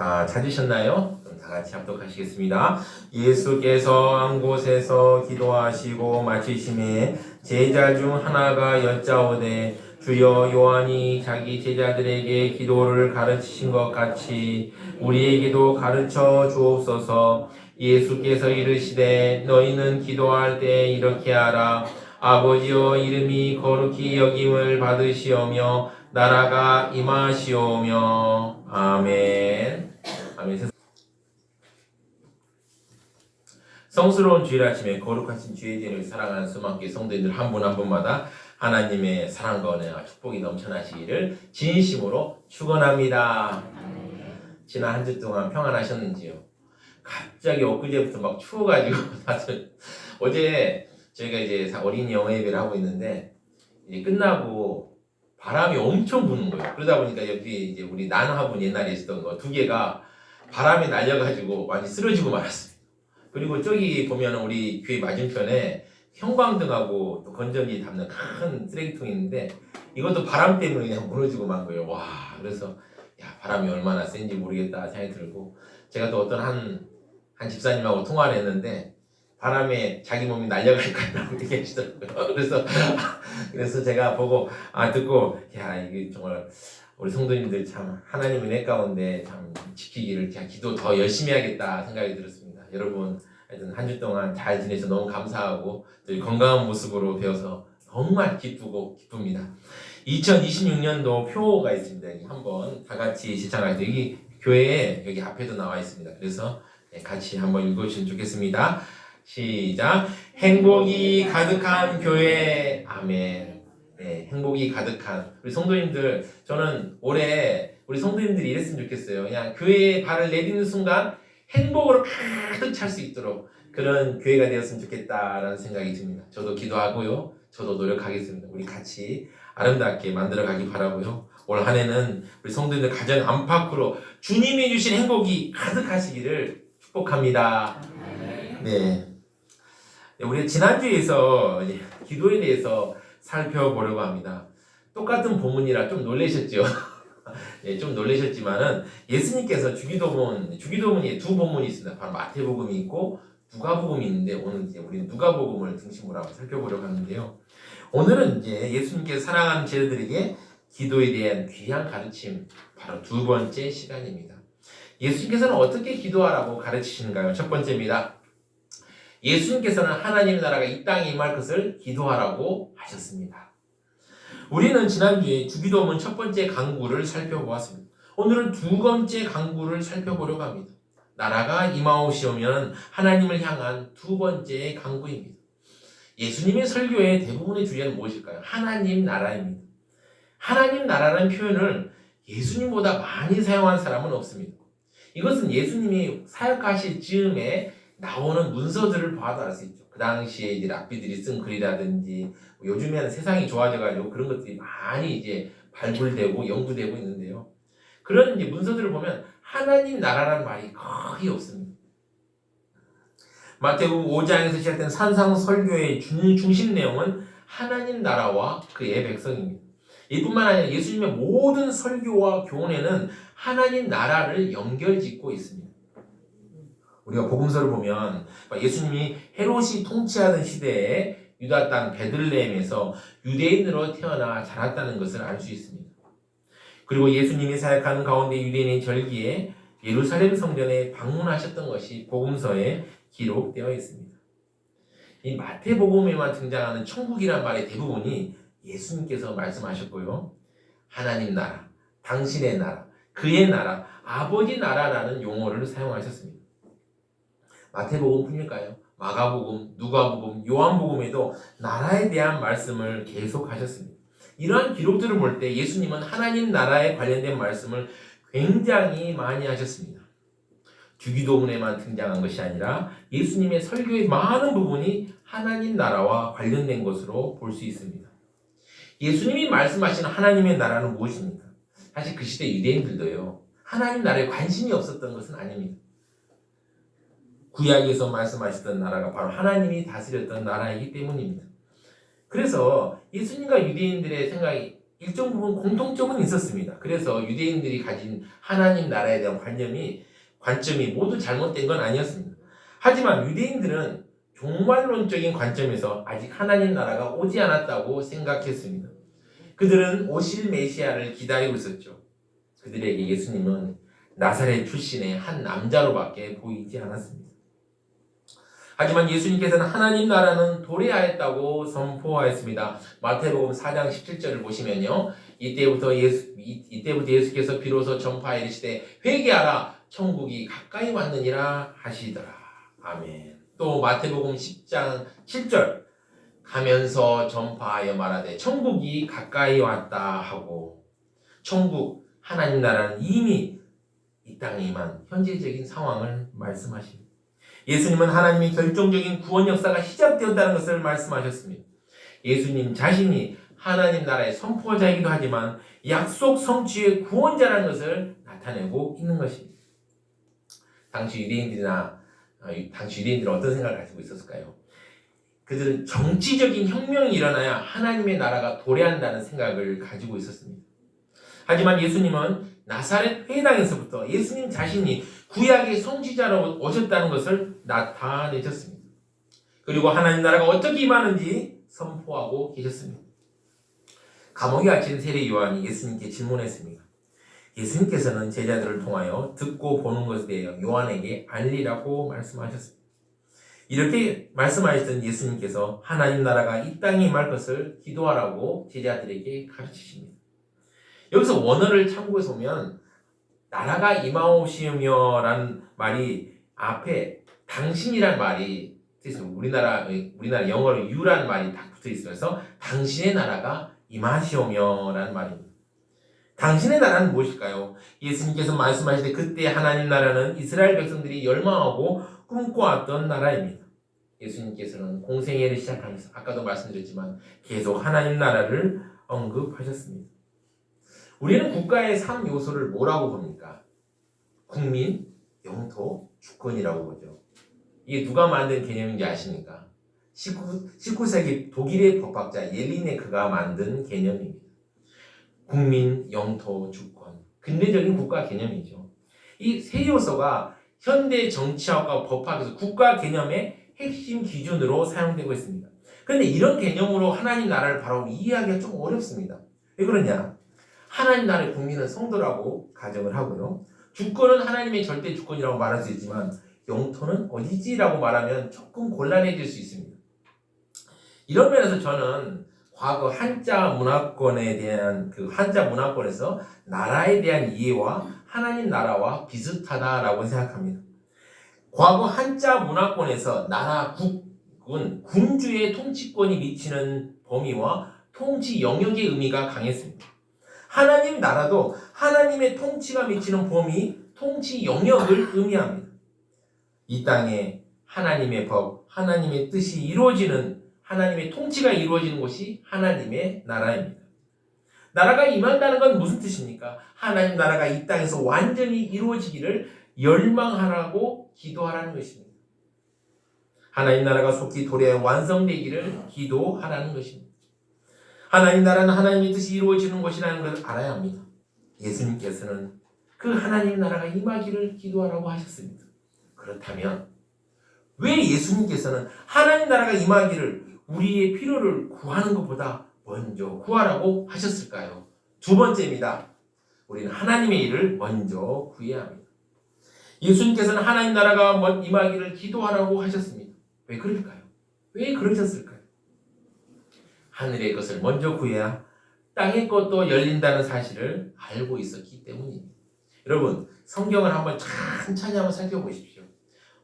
다 찾으셨나요? 그럼 다 같이 합독하시겠습니다. 예수께서 한 곳에서 기도하시고 마치심에 제자 중 하나가 여짜오되 주여 요한이 자기 제자들에게 기도를 가르치신 것 같이 우리에게도 가르쳐 주옵소서 예수께서 이르시되 너희는 기도할 때 이렇게 하라 아버지여 이름이 거룩히 여김을 받으시오며 나라가 임하시오며 아멘 아멘 성스러운 주일 아침에 거룩하신 주의 제를 사랑하는 수많게 성도님들 한 분 한 분마다 하나님의 사랑과 은혜와 축복이 넘쳐나시기를 진심으로 축원합니다. 지난 한 주 동안 평안하셨는지요? 갑자기 엊그제부터 막 추워가지고 다들 어제 저희가 이제 어린이 영어 예배를 하고 있는데 이제 끝나고 바람이 엄청 부는 거예요. 그러다 보니까 여기 이제 우리 난화분 옛날에 있었던 거 두 개가 바람에 날려가지고 많이 쓰러지고 말았어요. 그리고 저기 보면 우리 교회 맞은편에 형광등하고 또 건전지 담는 큰 쓰레기통이 있는데 이것도 바람 때문에 그냥 무너지고 만 거예요. 와 그래서 야 바람이 얼마나 센지 모르겠다 생각이 들고 제가 또 어떤 한, 한 집사님하고 통화를 했는데 바람에 자기 몸이 날려갈까라고 얘기하시더라고요. 그래서 그래서 제가 보고 아 듣고 야 이게 정말 우리 성도님들 참 하나님의 내 가운데 참 지키기를 그냥 기도 더 열심히 하겠다 생각이 들었습니다. 여러분 하여튼 한 주 동안 잘 지내서 너무 감사하고 또 건강한 모습으로 되어서 정말 기쁘고 기쁩니다. 2026년도 표가 있습니다. 한번 다 같이 시청할 때 여기 교회에 여기 앞에도 나와 있습니다. 그래서 네, 같이 한번 읽어주시면 좋겠습니다. 시작. 행복이 가득한 교회. 아멘. 네, 행복이 가득한 우리 성도님들 저는 올해 우리 성도님들이 이랬으면 좋겠어요. 그냥 교회에 발을 내딛는 순간 행복으로 가득 찰 수 있도록 그런 교회가 되었으면 좋겠다라는 생각이 듭니다. 저도 기도하고요. 저도 노력하겠습니다. 우리 같이 아름답게 만들어가기 바라고요. 올 한해는 우리 성도님들 가정 안팎으로 주님이 주신 행복이 가득하시기를 축복합니다. 네. 네, 우리 지난주에서 기도에 대해서 살펴보려고 합니다. 똑같은 본문이라 좀 놀라셨죠? 예, 좀 놀라셨지만은 예수님께서 주기도문, 주기도문이 두 본문이 있습니다. 바로 마태복음이 있고 누가복음이 있는데 오늘 이제 우리 누가복음을 중심으로 한번 살펴보려고 하는데요. 오늘은 이제 예수님께서 사랑하는 제자들에게 기도에 대한 귀한 가르침, 바로 두 번째 시간입니다. 예수님께서는 어떻게 기도하라고 가르치시는가요? 첫 번째입니다. 예수님께서는 하나님 나라가 이 땅에 임할 것을 기도하라고 하셨습니다. 우리는 지난주에 주기도문 첫 번째 강구를 살펴보았습니다. 오늘은 두 번째 강구를 살펴보려고 합니다. 나라가 임하오시오면 하나님을 향한 두 번째 강구입니다. 예수님의 설교의 대부분의 주제는 무엇일까요? 하나님 나라입니다. 하나님 나라라는 표현을 예수님보다 많이 사용한 사람은 없습니다. 이것은 예수님이 사역하실 즈음에 나오는 문서들을 봐도 알 수 있죠. 그 당시에 이제 랍비들이 쓴 글이라든지 요즘에는 세상이 좋아져가지고 그런 것들이 많이 이제 발굴되고 연구되고 있는데요. 그런 이제 문서들을 보면 하나님 나라라는 말이 거의 없습니다. 마태복음 5장에서 시작된 산상 설교의 중심 내용은 하나님 나라와 그의 백성입니다. 이뿐만 아니라 예수님의 모든 설교와 교훈에는 하나님 나라를 연결짓고 있습니다. 우리가 복음서를 보면 예수님이 헤롯이 통치하던 시대에 유다 땅 베들레헴에서 유대인으로 태어나 자랐다는 것을 알 수 있습니다. 그리고 예수님이 사역하는 가운데 유대인의 절기에 예루살렘 성전에 방문하셨던 것이 복음서에 기록되어 있습니다. 이 마태복음에만 등장하는 천국이란 말의 대부분이 예수님께서 말씀하셨고요. 하나님 나라, 당신의 나라, 그의 나라, 아버지 나라라는 용어를 사용하셨습니다. 마태복음뿐일까요? 마가복음, 누가복음, 요한복음에도 나라에 대한 말씀을 계속 하셨습니다. 이러한 기록들을 볼 때 예수님은 하나님 나라에 관련된 말씀을 굉장히 많이 하셨습니다. 주기도문에만 등장한 것이 아니라 예수님의 설교의 많은 부분이 하나님 나라와 관련된 것으로 볼 수 있습니다. 예수님이 말씀하시는 하나님의 나라는 무엇입니까? 사실 그 시대 유대인들도요. 하나님 나라에 관심이 없었던 것은 아닙니다. 구약에서 말씀하셨던 나라가 바로 하나님이 다스렸던 나라이기 때문입니다. 그래서 예수님과 유대인들의 생각이 일정 부분 공통점은 있었습니다. 그래서 유대인들이 가진 하나님 나라에 대한 관념이 관점이 모두 잘못된 건 아니었습니다. 하지만 유대인들은 종말론적인 관점에서 아직 하나님 나라가 오지 않았다고 생각했습니다. 그들은 오실 메시아를 기다리고 있었죠. 그들에게 예수님은 나사렛 출신의 한 남자로밖에 보이지 않았습니다. 하지만 예수님께서는 하나님 나라는 도래하였다고 선포하였습니다. 마태복음 4장 17절을 보시면요. 이때부터 예수 이, 이때부터 예수께서 비로소 전파해 이르시되 회개하라 천국이 가까이 왔느니라 하시더라. 아멘. 또 마태복음 10장 7절 가면서 전파하여 말하되 천국이 가까이 왔다 하고 천국 하나님 나라는 이미 이 땅에 임한 현재적인 상황을 말씀하십니다. 예수님은 하나님의 결정적인 구원 역사가 시작되었다는 것을 말씀하셨습니다. 예수님 자신이 하나님 나라의 선포자이기도 하지만 약속 성취의 구원자라는 것을 나타내고 있는 것입니다. 당시 유대인들이나 어, 당시 유대인들은 어떤 생각을 가지고 있었을까요? 그들은 정치적인 혁명이 일어나야 하나님의 나라가 도래한다는 생각을 가지고 있었습니다. 하지만 예수님은 나사렛 회당에서부터 예수님 자신이 구약의 성취자로 오셨다는 것을 나타내셨습니다. 그리고 하나님 나라가 어떻게 임하는지 선포하고 계셨습니다. 감옥에 갇힌 세례 요한이 예수님께 질문했습니다. 예수님께서는 제자들을 통하여 듣고 보는 것에 대해 요한에게 알리라고 말씀하셨습니다. 이렇게 말씀하셨던 예수님께서 하나님 나라가 이 땅에 임할 것을 기도하라고 제자들에게 가르치십니다. 여기서 원어를 참고해서 보면 나라가 임하오시며라는 말이 앞에 당신이란 말이 있습니다. 우리나라 우리나라 영어로 you란 말이 딱 붙어 있어서 당신의 나라가 임하시오며라는 말입니다. 당신의 나라는 무엇일까요? 예수님께서 말씀하실 때 그때 하나님 나라는 이스라엘 백성들이 열망하고 꿈꿔왔던 나라입니다. 예수님께서는 공생애를 시작하면서 아까도 말씀드렸지만 계속 하나님 나라를 언급하셨습니다. 우리는 국가의 3 요소를 뭐라고 봅니까? 국민, 영토, 주권이라고 보죠. 이게 누가 만든 개념인지 아십니까? 19, 19세기 독일의 법학자 옐리네크가 만든 개념입니다. 국민, 영토, 주권. 근대적인 국가 개념이죠. 이 세 요소가 현대 정치학과 법학에서 국가 개념의 핵심 기준으로 사용되고 있습니다. 그런데 이런 개념으로 하나님 나라를 바로 이해하기가 좀 어렵습니다. 왜 그러냐? 하나님 나라의 국민은 성도라고 가정을 하고요. 주권은 하나님의 절대 주권이라고 말할 수 있지만 영토는 어디지라고 말하면 조금 곤란해질 수 있습니다. 이런 면에서 저는 과거 한자 문화권에 대한 그 한자 문화권에서 나라에 대한 이해와 하나님 나라와 비슷하다라고 생각합니다. 과거 한자 문화권에서 나라 국은 군주의 통치권이 미치는 범위와 통치 영역의 의미가 강했습니다. 하나님 나라도 하나님의 통치가 미치는 범위, 통치 영역을 의미합니다. 이 땅에 하나님의 법, 하나님의 뜻이 이루어지는 하나님의 통치가 이루어지는 곳이 하나님의 나라입니다. 나라가 임한다는 건 무슨 뜻입니까? 하나님 나라가 이 땅에서 완전히 이루어지기를 열망하라고 기도하라는 것입니다. 하나님 나라가 속히 도래 완성되기를 기도하라는 것입니다. 하나님 나라는 하나님의 뜻이 이루어지는 것이라는 걸 알아야 합니다. 예수님께서는 그 하나님 나라가 임하기를 기도하라고 하셨습니다. 그렇다면 왜 예수님께서는 하나님 나라가 임하기를 우리의 필요를 구하는 것보다 먼저 구하라고 하셨을까요? 두 번째입니다. 우리는 하나님의 일을 먼저 구해야 합니다. 예수님께서는 하나님 나라가 임하기를 기도하라고 하셨습니다. 왜 그럴까요? 왜 그러셨을까요? 하늘의 것을 먼저 구해야 땅의 것도 열린다는 사실을 알고 있었기 때문입니다. 여러분, 성경을 한번 천천히 한번 살펴보십시오.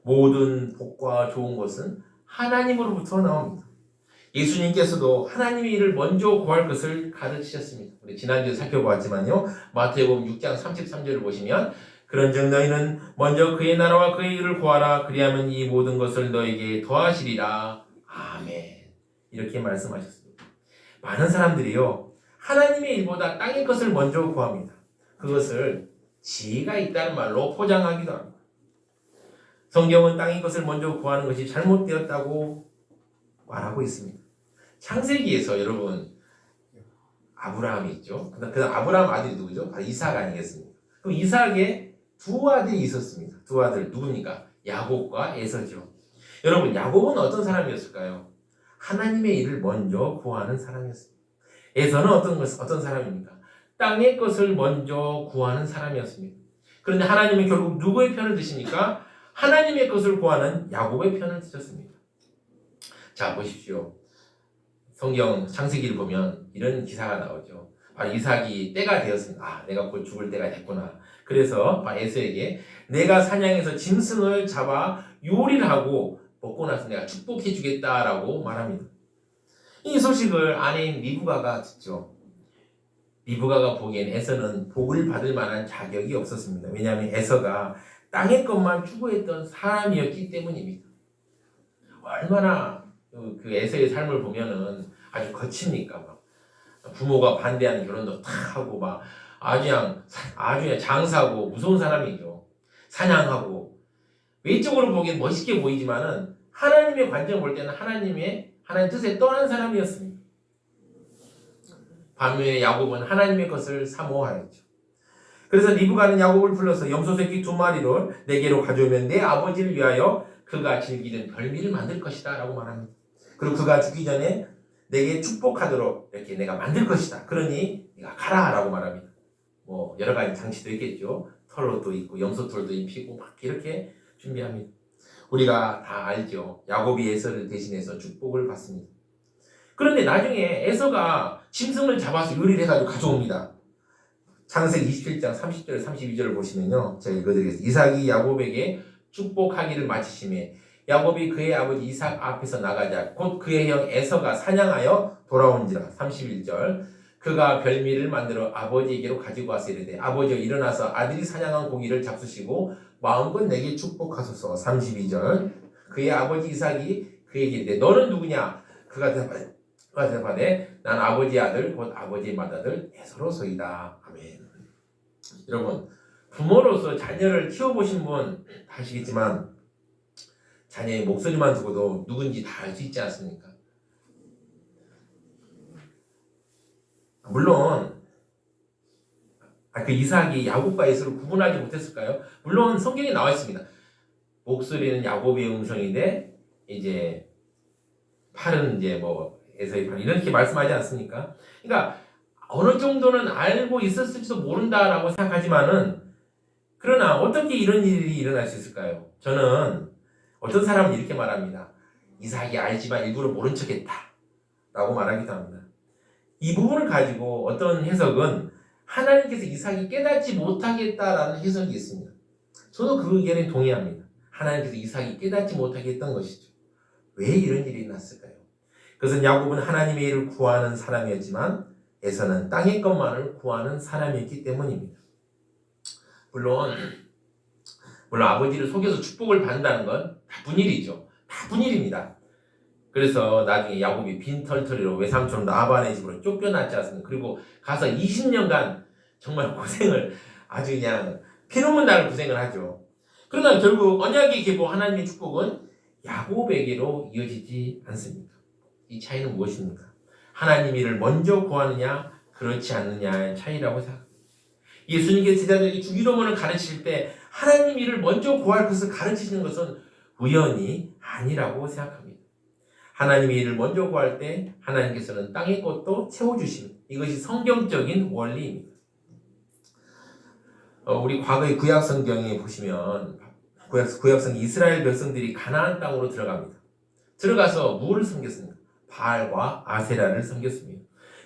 모든 복과 좋은 것은 하나님으로부터 나옵니다. 예수님께서도 하나님의 일을 먼저 구할 것을 가르치셨습니다. 우리 지난주에 살펴보았지만요. 마태복음 6장 33절을 보시면 그런즉 너희는 먼저 그의 나라와 그의 일을 구하라 그리하면 이 모든 것을 너에게 더하시리라. 아멘. 이렇게 말씀하셨습니다. 많은 사람들이요. 하나님의 일보다 땅의 것을 먼저 구합니다. 그것을 지혜가 있다는 말로 포장하기도 합니다. 성경은 땅의 것을 먼저 구하는 것이 잘못되었다고 말하고 있습니다. 창세기에서 여러분 아브라함이 있죠. 그 아브라함 아들이 누구죠? 바로 이삭 아니겠습니까? 그럼 이삭의 두 아들이 있었습니다. 두 아들 누굽니까? 야곱과 에서죠. 여러분 야곱은 어떤 사람이었을까요? 하나님의 일을 먼저 구하는 사람이었습니다. 에서는 어떤 것 어떤 사람입니까? 땅의 것을 먼저 구하는 사람이었습니다. 그런데 하나님은 결국 누구의 편을 드십니까? 하나님의 것을 구하는 야곱의 편을 드셨습니다. 자 보십시오. 성경 창세기를 보면 이런 기사가 나오죠. 바로 이삭이 때가 되었습니다. 아, 내가 곧 죽을 때가 됐구나. 그래서 에서에게 내가 사냥해서 짐승을 잡아 요리를 하고 먹고 나서 내가 축복해 주겠다라고 말합니다. 이 소식을 아내인 리브가가 듣죠. 리브가가 보기엔 에서는 복을 받을 만한 자격이 없었습니다. 왜냐하면 에서가 땅의 것만 추구했던 사람이었기 때문입니다. 얼마나 그- 그 에서의 삶을 보면은 아주 거칩니까? 막 부모가 반대하는 결혼도 탁 하고 막 아주 그냥 사- 아주 그냥 장사하고 무서운 사람이죠. 사냥하고 외적으로 보기엔 멋있게 보이지만은 하나님의 관점 볼 때는 하나님의 하나님 뜻에 떠난 사람이었습니다. 반면에 야곱은 하나님의 것을 사모하였죠. 그래서 리브가는 야곱을 불러서 염소 새끼 두 마리를 내게로 가져오면 내 아버지를 위하여 그가 즐기는 별미를 만들 것이다 라고 말합니다. 그리고 그가 죽기 전에 내게 축복하도록 이렇게 내가 만들 것이다. 그러니 네가 가라 라고 말합니다. 뭐 여러 가지 장치도 있겠죠. 털도 있고 염소털도 입히고 막 이렇게 준비합니다. 우리가 다 알죠. 야곱이 에서를 대신해서 축복을 받습니다. 그런데 나중에 에서가 짐승을 잡아서 요리를 해가지고 가져옵니다. 창세기 27장 30절 32절을 보시면요. 제가 읽어드리겠습니다. 이삭이 야곱에게 축복하기를 마치심에 야곱이 그의 아버지 이삭 앞에서 나가자 곧 그의 형 에서가 사냥하여 돌아온지라. 31절. 그가 별미를 만들어 아버지에게로 가지고 와서 이르되 아버지여 일어나서 아들이 사냥한 고기를 잡수시고 마음껏 내게 축복하소서. 32절. 그의 아버지 이삭이 그에게 이르되 너는 누구냐? 그가 대답하되 난 아버지의 아들 곧 아버지의 맏아들 에서로소이다. 아멘 여러분 부모로서 자녀를 키워보신 분다 아시겠지만 자녀의 목소리만 듣고도 누군지 다 알 수 있지 않습니까? 물론 아, 그 이삭이 야곱과 에서를 구분하지 못했을까요? 물론 성경에 나와 있습니다. 목소리는 야곱의 음성인데 이제 팔은 이제 뭐 에서의 팔 이렇게 말씀하지 않습니까? 그러니까 어느 정도는 알고 있었을지도 모른다라고 생각하지만은 그러나 어떻게 이런 일이 일어날 수 있을까요? 저는 어떤 사람은 이렇게 말합니다. 이삭이 알지만 일부러 모른 척했다. 라고 말하기도 합니다. 이 부분을 가지고 어떤 해석은 하나님께서 이삭이 깨닫지 못하겠다라는 해석이 있습니다. 저도 그 의견에 동의합니다. 하나님께서 이삭이 깨닫지 못하게 했던 것이죠. 왜 이런 일이 났을까요? 그것은 야곱은 하나님의 일을 구하는 사람이었지만 에서는 땅의 것만을 구하는 사람이었기 때문입니다. 물론 물론 아버지를 속여서 축복을 받는다는 건 나쁜 일이죠. 나쁜 일입니다. 그래서 나중에 야곱이 빈털터리로 외삼촌 라반의 집으로 쫓겨났지 않습니까? 그리고 가서 20년간 정말 고생을 아주 그냥 피눈물 나는 고생을 하죠. 그러나 결국 언약의 계보 하나님의 축복은 야곱에게로 이어지지 않습니다. 이 차이는 무엇입니까? 하나님 일을 먼저 구하느냐 그렇지 않느냐의 차이라고 생각합니다. 예수님께서 제자들에게 주기도문을 가르칠 때 하나님 일을 먼저 구할 것을 가르치시는 것은 우연이 아니라고 생각합니다. 하나님의 일을 먼저 구할 때 하나님께서는 땅의 것도 채워주십니다. 이것이 성경적인 원리입니다. 어, 우리 과거의 구약 성경에 보시면 구약, 구약 성 이스라엘 백성들이 가나안 땅으로 들어갑니다. 들어가서 무엇을 섬겼습니까? 바알과 아세라를 섬겼습니다.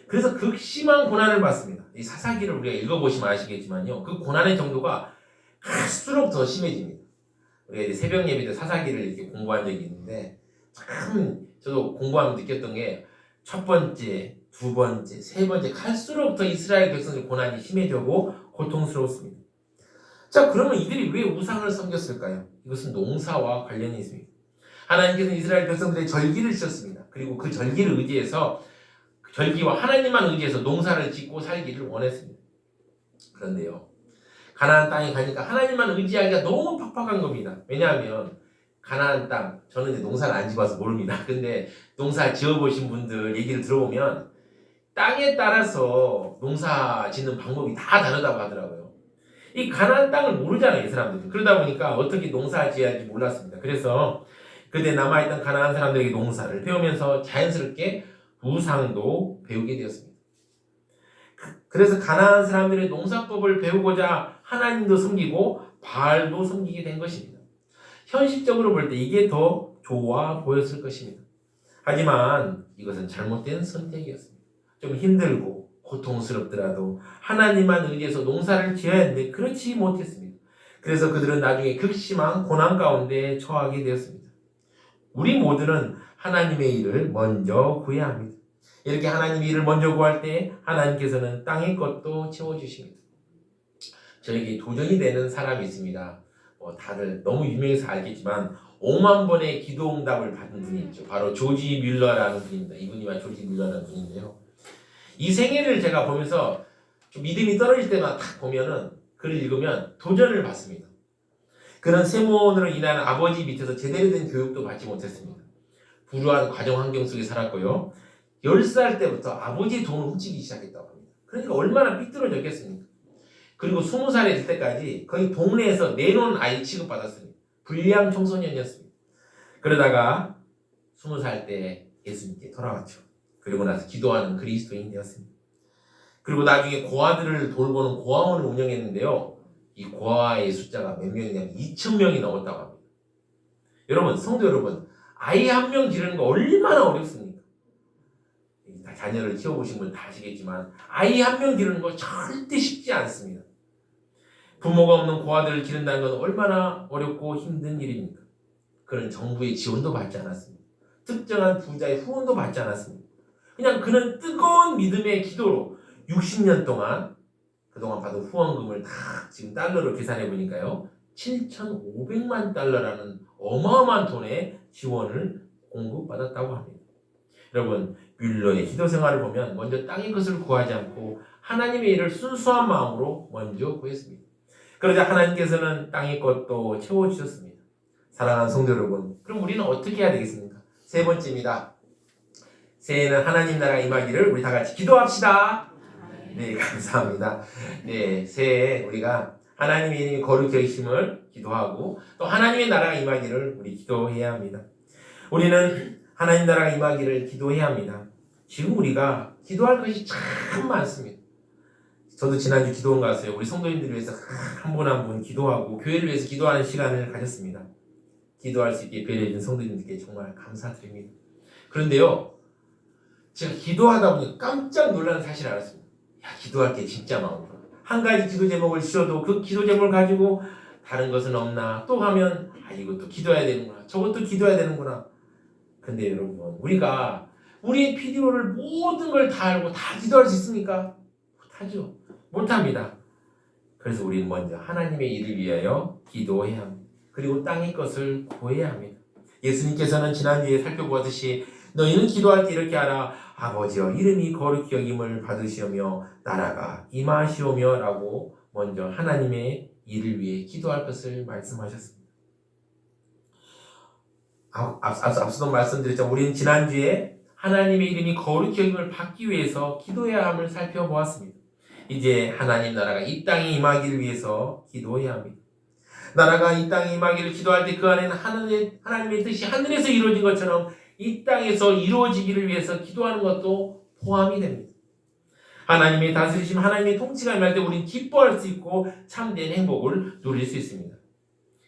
그래서 극심한 고난을 받습니다. 이 사사기를 우리가 읽어보시면 아시겠지만요. 그 고난의 정도가 갈수록 더 심해집니다. 우리가 새벽 예배 때 사사기를 이렇게 공부한 적이 있는데 참 저도 공부하면서 느꼈던 게 첫 번째, 두 번째, 세 번째 갈수록 더 이스라엘 백성의 고난이 심해지고 고통스러웠습니다. 자, 그러면 이들이 왜 우상을 섬겼을까요? 이것은 농사와 관련이 있습니다. 하나님께서는 이스라엘 백성들의 절기를 주셨습니다. 그리고 그 절기를 의지해서 그 절기와 하나님만 의지해서 농사를 짓고 살기를 원했습니다. 그런데요. 가나안 땅에 가니까 하나님만 의지하기가 너무 팍팍한 겁니다. 왜냐하면 가나안 땅 저는 이제 농사를 안 지어서 모릅니다. 근데 농사 지어보신 분들 얘기를 들어보면 땅에 따라서 농사 짓는 방법이 다 다르다고 하더라고요. 이 가나안 땅을 모르잖아요, 이 사람들이. 그러다 보니까 어떻게 농사 지어야 할지 몰랐습니다. 그래서 그때 남아있던 가나안 사람들에게 농사를 배우면서 자연스럽게 우상도 배우게 되었습니다. 그- 그래서 가나안 사람들의 농사법을 배우고자 하나님도 섬기고 바알도 섬기게 된 것입니다. 현실적으로 볼 때 이게 더 좋아 보였을 것입니다. 하지만 이것은 잘못된 선택이었습니다. 좀 힘들고 고통스럽더라도 하나님만 의지해서 농사를 지어야 했는데 그렇지 못했습니다. 그래서 그들은 나중에 극심한 고난 가운데 처하게 되었습니다. 우리 모두는 하나님의 일을 먼저 구해야 합니다. 이렇게 하나님의 일을 먼저 구할 때 하나님께서는 땅의 것도 채워주십니다. 저에게 도전이 되는 사람이 있습니다. 뭐 다들 너무 유명해서 알겠지만 5만 번의 기도 응답을 받은 분이 있죠. 바로 조지 뮬러라는 분입니다. 이분이만 조지 뮬러라는 분인데요. 이 생애를 제가 보면서 좀 믿음이 떨어질 때만 딱 보면은 글을 읽으면 도전을 받습니다. 그런 세몬으로 인한 아버지 밑에서 제대로 된 교육도 받지 못했습니다. 불우한 가정 환경 속에 살았고요. 10살 때부터 아버지의 돈을 훔치기 시작했다고 합니다. 그러니까 얼마나 삐뚤어졌겠습니까? 그리고 20살이 될 때까지 거의 동네에서 내놓은 아이 취급받았습니다. 불량 청소년이었습니다. 그러다가 20살 때 예수님께 돌아왔죠. 그리고 나서 기도하는 그리스도인이 되었습니다. 그리고 나중에 고아들을 돌보는 고아원을 운영했는데요. 이 고아의 숫자가 몇 명이냐면 2천 명이 넘었다고 합니다. 여러분, 성도 여러분, 아이 한 명 기르는 거 얼마나 어렵습니까? 다 자녀를 키워보신 분 다 아시겠지만 아이 한 명 기르는 거 절대 쉽지 않습니다. 부모가 없는 고아들을 기른다는 건 얼마나 어렵고 힘든 일입니까? 그는 정부의 지원도 받지 않았습니다. 특정한 부자의 후원도 받지 않았습니다. 그냥 그는 뜨거운 믿음의 기도로 60년 동안 그동안 받은 후원금을 다 지금 달러로 계산해 보니까요. 7,500만 달러라는 어마어마한 돈의 지원을 공급받았다고 합니다. 여러분, 뮬러의 기도 생활을 보면 먼저 땅의 것을 구하지 않고 하나님의 일을 순수한 마음으로 먼저 구했습니다. 그러자 하나님께서는 땅의 것도 채워주셨습니다. 사랑하는 성도 여러분, 그럼 우리는 어떻게 해야 되겠습니까? 세 번째입니다. 새해에는 하나님 나라 임하기를 우리 다 같이 기도합시다. 네, 감사합니다. 네, 새해 우리가 하나님의 이름이 거룩히 여기심을 기도하고 또 하나님의 나라가 임하기를 우리 기도해야 합니다. 우리는 하나님 나라가 임하기를 기도해야 합니다. 지금 우리가 기도할 것이 참 많습니다. 저도 지난주 기도원 갔어요. 우리 성도님들을 위해서 한 분 한 분 기도하고 교회를 위해서 기도하는 시간을 가졌습니다. 기도할 수 있게 배려해 준 성도님들께 정말 감사드립니다. 그런데요, 제가 기도하다 보니 깜짝 놀라는 사실을 알았습니다. 야, 기도할 게 진짜 많구나. 한 가지 기도 제목을 주셔도 그 기도 제목을 가지고 다른 것은 없나? 또 하면, 아, 이것도 기도해야 되는구나. 저것도 기도해야 되는구나. 근데 여러분, 우리가 우리의 필요를 모든 걸 다 알고 다 기도할 수 있습니까? 못하죠. 못합니다. 그래서 우리는 먼저 하나님의 일을 위하여 기도해야 합니다. 그리고 땅의 것을 구해야 합니다. 예수님께서는 지난주에 살펴보았듯이 너희는 기도할 때 이렇게 하라. 아버지여 이름이 거룩히 여김을 받으시오며 나라가 임하시오며 라고 먼저 하나님의 일을 위해 기도할 것을 말씀하셨습니다. 앞, 앞, 앞, 앞서도 말씀드렸죠. 우리는 지난주에 하나님의 이름이 거룩히 여김을 받기 위해서 기도해야 함을 살펴보았습니다. 이제 하나님 나라가 이 땅에 임하기를 위해서 기도해야 합니다. 나라가 이 땅에 임하기를 기도할 때 그 안에는 하늘의, 하나님의 뜻이 하늘에서 이루어진 것처럼 이 땅에서 이루어지기를 위해서 기도하는 것도 포함이 됩니다. 하나님의 다스리심, 하나님의 통치가 임할 때 우리는 기뻐할 수 있고 참된 행복을 누릴 수 있습니다.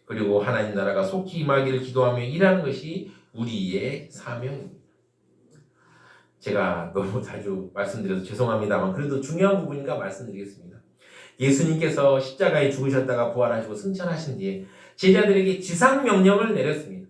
그리고 하나님 나라가 속히 임하기를 기도하며 일하는 것이 우리의 사명입니다. 제가 너무 자주 말씀드려서 죄송합니다만 그래도 중요한 부분이니까 말씀드리겠습니다. 예수님께서 십자가에 죽으셨다가 부활하시고 승천하신 뒤에 제자들에게 지상 명령을 내렸습니다.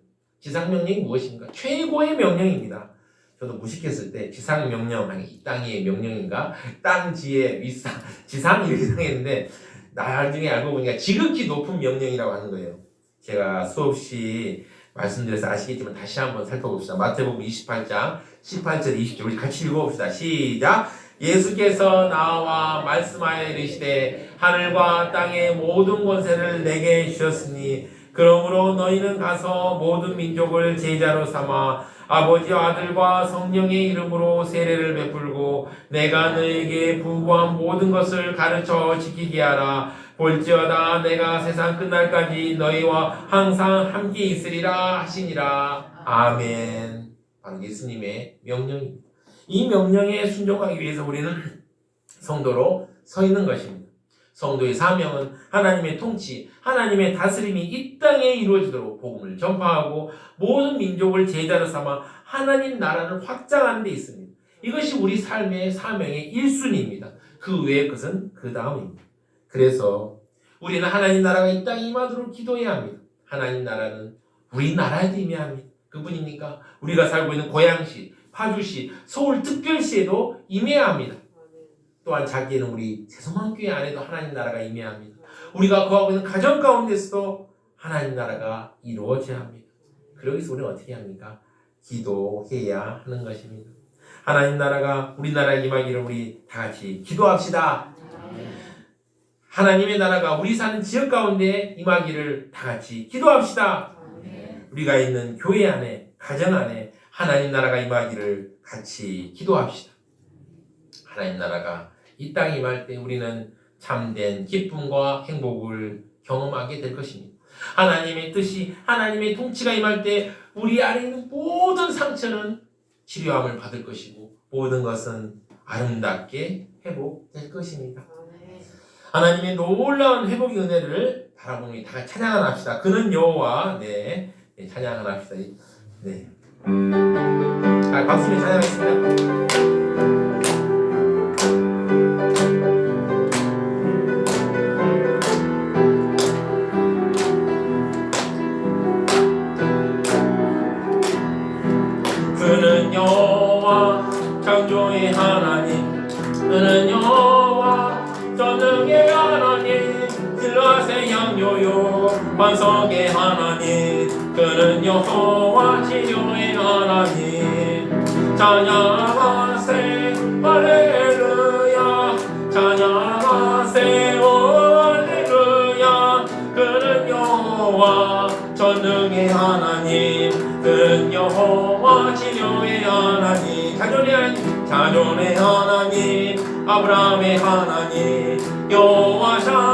지상 명령이 무엇입니까? 최고의 명령입니다. 저도 무식했을 때 지상 명령 아니 이 땅의 명령인가? 땅지의 윗상 지상이 이상했는데 나중에 알고 보니까 지극히 높은 명령이라고 하는 거예요. 제가 수없이 말씀드려서 아시겠지만 다시 한번 살펴봅시다. 마태복음 28장 18절 20절 우리 같이 읽어봅시다. 시작. 예수께서 나와 말씀하여 이르시되 하늘과 땅의 모든 권세를 내게 주셨으니 그러므로 너희는 가서 모든 민족을 제자로 삼아 아버지와 아들과 성령의 이름으로 세례를 베풀고 내가 너에게 부고한 모든 것을 가르쳐 지키게 하라. 볼지어다 내가 세상 끝날까지 너희와 항상 함께 있으리라 하시니라. 아멘. 바로 예수님의 명령입니다. 이 명령에 순종하기 위해서 우리는 성도로 서 있는 것입니다. 성도의 사명은 하나님의 통치, 하나님의 다스림이 이 땅에 이루어지도록 복음을 전파하고 모든 민족을 제자로 삼아 하나님 나라를 확장하는 데 있습니다. 이것이 우리 삶의 사명의 1순위입니다. 그 외의 것은 그 다음입니다. 그래서 우리는 하나님 나라가 이 땅에 임하도록 기도해야 합니다. 하나님 나라는 우리나라에도 임해야 합니다. 그분이니까 우리가 살고 있는 고양시, 파주시, 서울특별시에도 임해야 합니다. 또한 자기는 우리 세소만교회 안에도 하나님 나라가 임해야 합니다. 우리가 거하고 있는 가정 가운데서도 하나님 나라가 이루어져야 합니다. 그러기 위해서 우리는 어떻게 합니까? 기도해야 하는 것입니다. 하나님 나라가 우리나라에 임하기를 우리 다 같이 기도합시다. 하나님의 나라가 우리 사는 지역 가운데 임하기를 다 같이 기도합시다. 우리가 있는 교회 안에, 가정 안에 하나님 나라가 임하기를 같이 기도합시다. 하나님 나라가 이 땅에 임할 때 우리는 참된 기쁨과 행복을 경험하게 될 것입니다. 하나님의 뜻이, 하나님의 통치가 임할 때 우리 안에 있는 모든 상처는 치료함을 받을 것이고 모든 것은 아름답게 회복될 것입니다. 하나님의 놀라운 회복의 은혜를 바라보니 다 찬양을 합시다. 그는 여호와 네, 네 찬양을 합시다. 네. 아, 박수를 찬양하겠습니다. 반석의 하나님 그는 여호와 치료의 하나님. 찬양하세 할렐루야. 찬양하세 할렐루야. 그는 여호와 전능의 하나님 그는 여호와 치료의 하나님. 자존의 자존의 하나님 아브라함의 하나님 여호와 샬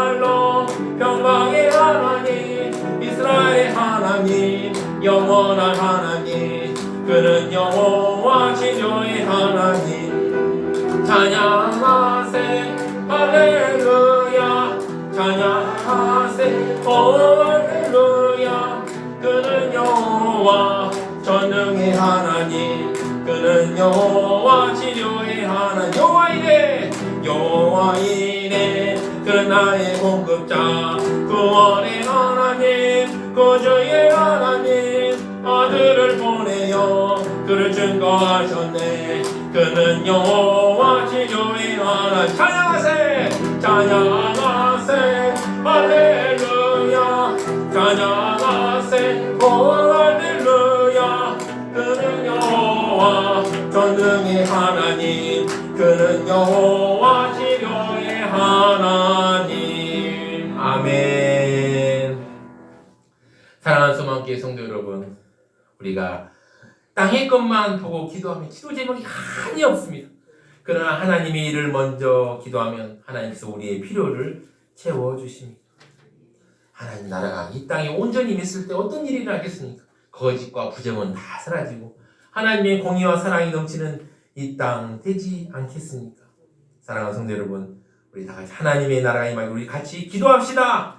영원한 하나님 그는 여호와 치료의 하나님. 찬양하세 할렐루야. 찬양하세 할렐루야. 그는 여호와 전능의 하나님 그는 여호와 치료의 하나님. 여호와 이래 여호와 이래 그는 나의 공급자 구원의 하나님 구주의 하나님 증거하셨네. 그는 여호와 치료의 하나님. 찬양하세! 찬양하세! 할렐루야! 찬양하세! 오 할렐루야 그는 여호와 전능의 하나님. 그는 여호와 치료의 하나님. 아멘. 사랑하는 소망교회 성도 여러분 우리가 땅의 것만 보고 기도하면 기도 제목이 한이 없습니다 그러나 하나님의 일을 먼저 기도하면 하나님께서 우리의 필요를 채워주십니다 하나님 나라가 이 땅에 온전히 임했을 때 어떤 일이 일어나겠습니까? 거짓과 부정은 다 사라지고 하나님의 공의와 사랑이 넘치는 이 땅 되지 않겠습니까? 사랑하는 성도 여러분, 우리 다 같이 하나님의 나라가 임하기 우리 같이 기도합시다.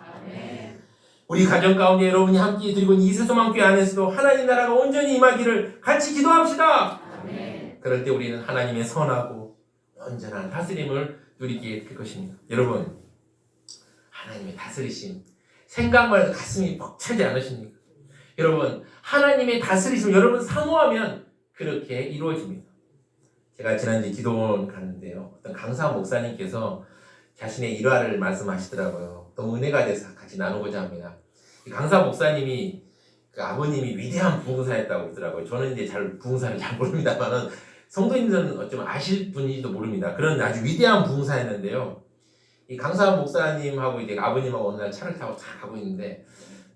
우리 가정 가운데 여러분이 함께 드리고 있는 이세소망교회 안에서도 하나님 나라가 온전히 임하기를 같이 기도합시다. 그럴 때 우리는 하나님의 선하고 온전한 다스림을 누리게 될 것입니다. 여러분, 하나님의 다스리심 생각만 해도 가슴이 벅차지 않으십니까? 여러분, 하나님의 다스리심 여러분 사모하면 그렇게 이루어집니다. 제가 지난주에 기도원 갔는데요. 어떤 강사 목사님께서 자신의 일화를 말씀하시더라고요. 너무 은혜가 돼서 같이 나누고자 합니다. 이 강사 목사님이 그 아버님이 위대한 부흥사였다고 그러더라고요. 저는 이제 잘 부흥사를 잘 모릅니다만은 성도님들은 어쩌면 아실 분인지도 모릅니다. 그런 아주 위대한 부흥사였는데요. 이 강사 목사님하고 이제 아버님하고 어느 날 차를 타고 차 가고 있는데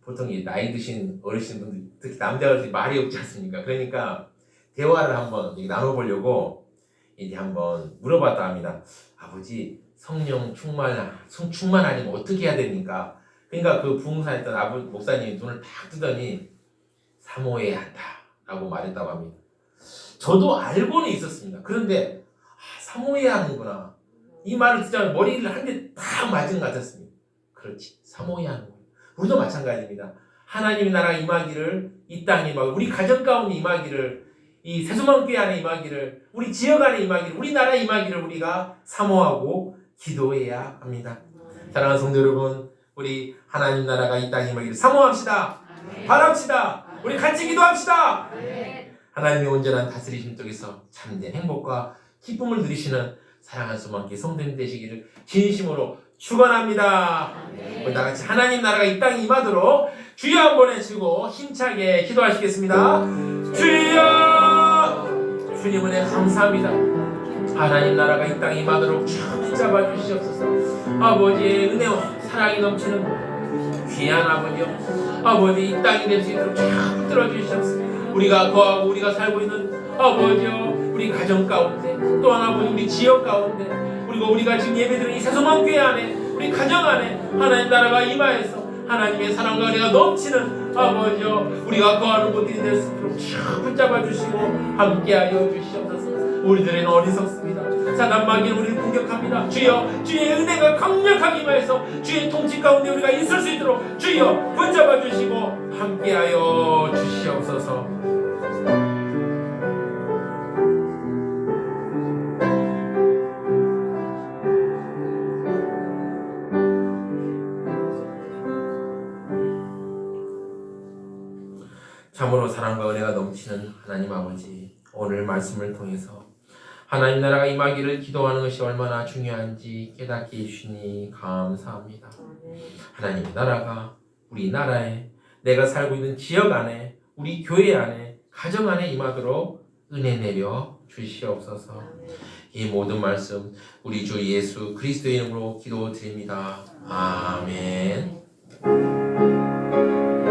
보통 이 나이 드신 어르신분들 특히 남자들이 말이 없지 않습니까? 그러니까 대화를 한번 나눠보려고 이제 한번 물어봤다 합니다. 아버지 성령 충만 충- 충만하려면 어떻게 해야 됩니까? 그러니까 그 부흥사했던 아버 목사님이 눈을 탁 뜨더니 사모해야 한다라고 말했다고 합니다. 저도 알고는 있었습니다. 그런데 아, 사모해야 하는구나. 이 말을 듣자마자 머리를 한 대 딱 맞은 것 같았습니다. 그렇지. 사모해야 하는 거예요. 우리도 마찬가지입니다. 하나님의 나라 임하기를 이 땅에 임하고 우리 가정 가운데 임하기를 이 세수만교회 안에 임하기를 우리 지역 안에 임하기를 우리나라에 임하기를 우리가 사모하고 기도해야 합니다. 사랑하는 성도 여러분, 우리 하나님 나라가 이 땅에 임하기를 사모합시다. 바랍시다. 우리 같이 기도합시다. 하나님의 온전한 다스리심 속에서 참된 행복과 기쁨을 누리시는 사랑하는 수만께 성도님 되시기를 진심으로 축원합니다. 우리 다 같이 하나님 나라가 이 땅에 임하도록 주여 한번 외치고 힘차게 기도하시겠습니다. 주여! 주님 은혜 감사합니다. 하나님 나라가 이 땅에 임하도록 쫙 붙잡아 주시옵소서. 아버지의 은혜와 사랑이 넘치는 귀한 아버지여. 아버지 이 땅이 될 수 있도록 쫙 붙들어 주시옵소서. 우리가 거하고 우리가 살고 있는 아버지여 우리 가정 가운데 또한 아버지 우리 지역 가운데 그리고 우리가 지금 예배드리는 이 세소만 교회 안에 우리 가정 안에 하나님 나라가 임하여서 하나님의 사랑과 은혜가 넘치는 아버지여 우리가 거하는 곳들이 될 수 있도록 쫙 붙잡아 주시고 함께하여 주시옵소서 우리들은 어리석습니다 사단 마귀는 우리를 공격합니다. 주여 주의 은혜가 강력하게 임하여서 주의 통치 가운데 우리가 있을 수 있도록 주여 붙잡아 주시고 함께하여 주시옵소서. 참으로 사랑과 은혜가 넘치는 하나님 아버지 오늘 말씀을 통해서 하나님 나라가 임하기를 기도하는 것이 얼마나 중요한지 깨닫게 해주시니 감사합니다. 하나님 나라가 우리 나라에 내가 살고 있는 지역 안에 우리 교회 안에 가정 안에 임하도록 은혜 내려 주시옵소서. 이 모든 말씀 우리 주 예수 그리스도의 이름으로 기도드립니다. 아멘.